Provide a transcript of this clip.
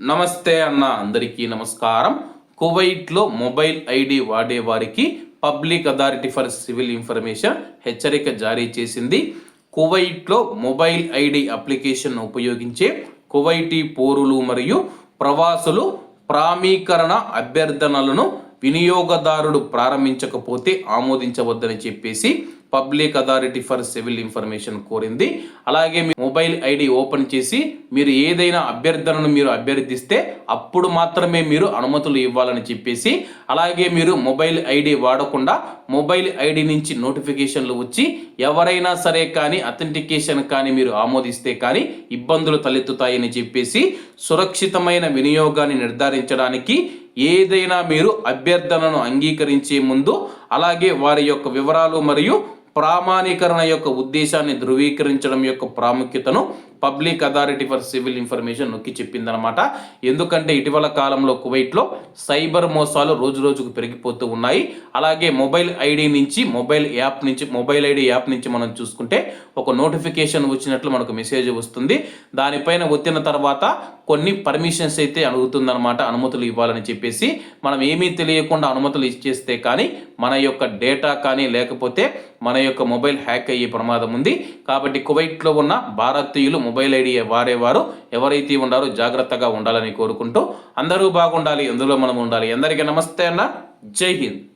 నమస్తే అన్న అందరికీ నమస్కారం. కువైట్లో మొబైల్ ఐడి వాడే వారికి public authority for civil information హెచ్చరిక జారీ చేసింది. కువైట్లో మొబైల్ ఐడి అప్లికేషన్ ఉపయోగించే కువైటీ పౌరులు మరియు ప్రవాసులు ప్రామీకరణ అభ్యర్థనలను వినియోగదారుడు ప్రారంభించకపోతే ఆమోదించవద్దని చెప్పేసి public authority for civil information కోరింది. అలాగే మీ మొబైల్ ఐడి ఓపెన్ చేసి మీరు ఏదైనా అభ్యర్థనను మీరు అభ్యర్థిస్తే అప్పుడు మాత్రమే మీరు అనుమతులు ఇవ్వాలని చెప్పేసి అలాగే మీరు మొబైల్ ఐడి వాడకుండా మొబైల్ ఐడి నుంచి నోటిఫికేషన్లు వచ్చి ఎవరైనా సరే కానీ అథెంటికేషన్ కానీ మీరు ఆమోదిస్తే కానీ ఇబ్బందులు తలెత్తుతాయని చెప్పేసి సురక్షితమైన వినియోగాన్ని నిర్ధారించడానికి ఏదైనా మీరు అభ్యర్థనను అంగీకరించే ముందు అలాగే వారి యొక్క వివరాలు మరియు ప్రామాణీకరణ యొక్క ఉద్దేశాన్ని ధృవీకరించడం యొక్క ప్రాముఖ్యతను public authority for civil information నొక్కి చెప్పిందనమాట ఎందుకంటే ఇటీవల కాలంలో కువైట్లో సైబర్ మోసాలు రోజు రోజుకు పెరిగిపోతూ ఉన్నాయి. అలాగే మొబైల్ ఐడి నుంచి మొబైల్ యాప్ నుంచి మొబైల్ ఐడి యాప్ నుంచి మనం చూసుకుంటే ఒక నోటిఫికేషన్ వచ్చినట్లు మనకు మెసేజ్ వస్తుంది. దానిపైన వచ్చిన తర్వాత కొన్ని పర్మిషన్స్ అయితే అడుగుతుందనమాట అనుమతులు ఇవ్వాలని చెప్పేసి. మనం ఏమీ తెలియకుండా అనుమతులు ఇచ్చేస్తే కానీ మన యొక్క డేటా కానీ లేకపోతే మన యొక్క మొబైల్ హ్యాక్ అయ్యే ప్రమాదం ఉంది. కాబట్టి కువైట్లో ఉన్న భారతీయులు మొబైల్ ఐడి వారేవారు. ఎవరైతే ఉండారో జాగ్రత్తగా ఉండాలని కోరుకుంటూ అందరూ బాగుండాలి ఎందులో మనం ఉండాలి. అందరికీ నమస్తే అన్న. జై హింద్.